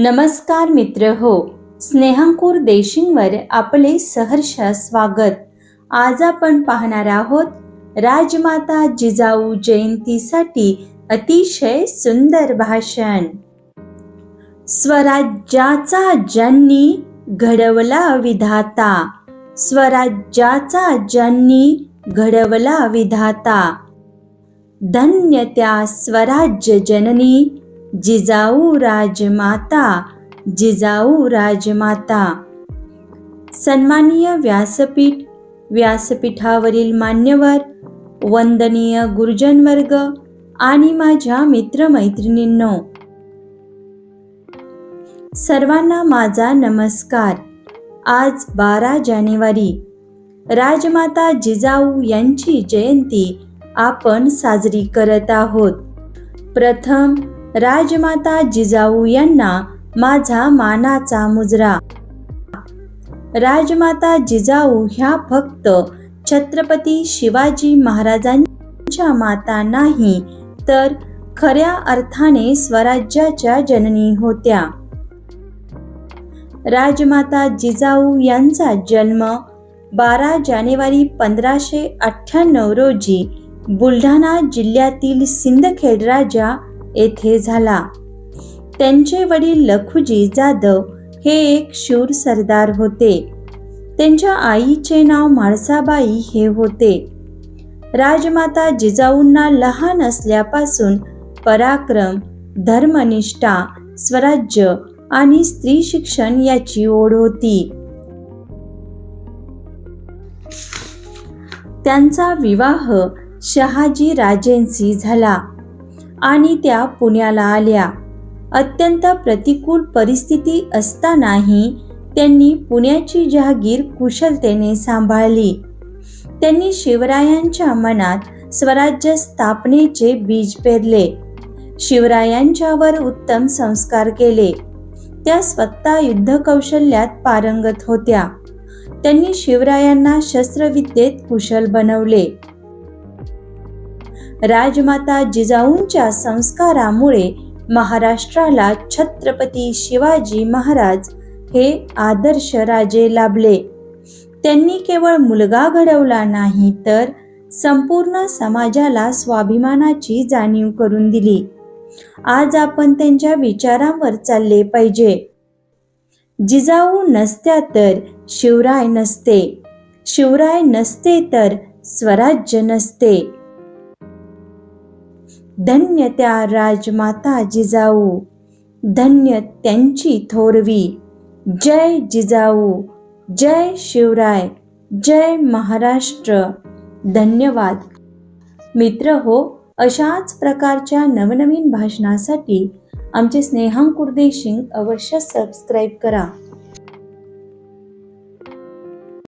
नमस्कार मित्र हो. स्नेहांकुर देशिंगवर आपले सहर्ष स्वागत. आज आपण पाहणार आहोत राजमाता जिजाऊ जयंतीसाठी अतिशय सुंदर भाषण. स्वराज्याचा ज्यांनी घडवला विधाता स्वराज्याचा ज्यांनी घडवला विधाता. धन्य त्या स्वराज्य जननी जिजाऊ राजमाता जिजाऊ राजमाता. सन्माननीय व्यासपीठ व्यासपीठावरील मान्यवर वंदनीय गुरुजनवर्ग आणि माझ्या मित्रमैत्रिणींनो. सर्वांना माझा नमस्कार. आज बारा जानेवारी. राजमाता जिजाऊ यांची जयंती आपण साजरी करत आहोत. प्रथम राजमाता जिजाऊ यांना माझा मानाचा मुजरा. राजमाता जिजाऊ ह्या फक्त छत्रपती शिवाजी महाराजांच्या माता नाही तर खऱ्या अर्थाने स्वराज्याच्या जननी होत्या. राजमाता जिजाऊ यांचा जन्म बारा जानेवारी पंधराशे अठ्ठ्याण्णव रोजी बुलढाणा जिल्ह्यातील सिंदखेड राजा येथे झाला. त्यांचे वडील लखुजी जाधव हे एक शूर सरदार होते. त्यांच्या आईचे नाव म्हाळसाबाई हे होते. राजमाता जिजाऊंना लहान असल्यापासून पराक्रम धर्मनिष्ठा स्वराज्य आणि स्त्री शिक्षण याची ओढ होती. त्यांचा विवाह शहाजी राजेंशी झाला. आणि त्या पुण्याला आल्या. अत्यंत प्रतिकूल परिस्थिती असतानाही त्यांनी पुण्याची जहागीर कुशलतेने सांभाळली. त्यांनी शिवरायांच्या मनात स्वराज्य स्थापनेचे बीज पेरले. शिवरायांच्यावर उत्तम संस्कार केले. त्या स्वतः युद्ध कौशल्यात पारंगत होत्या. त्यांनी शिवरायांना शस्त्रविद्येत कुशल बनवले. राजमाता जिजाऊंच्या संस्कारामुळे महाराष्ट्राला छत्रपती शिवाजी महाराज हे आदर्श राजे लाभले. त्यांनी केवळ मुलगा घडवला नाही तर संपूर्ण समाजाला स्वाभिमानाची जाणीव करून दिली. आज आपण त्यांच्या विचारांवर चालले पाहिजे. जिजाऊ नसत्या तर शिवराय नसते. शिवराय नसते तर स्वराज्य नसते. धन्य त्या राजमाता जिजाऊ. धन्य त्यांची थोरवी. जय जिजाऊ. जय शिवराय. जय महाराष्ट्र. धन्यवाद. मित्र हो अशाच प्रकारच्या नवनवीन भाषणासाठी आमचे स्नेहांकुर्देशिंग अवश्य सबस्क्राईब करा.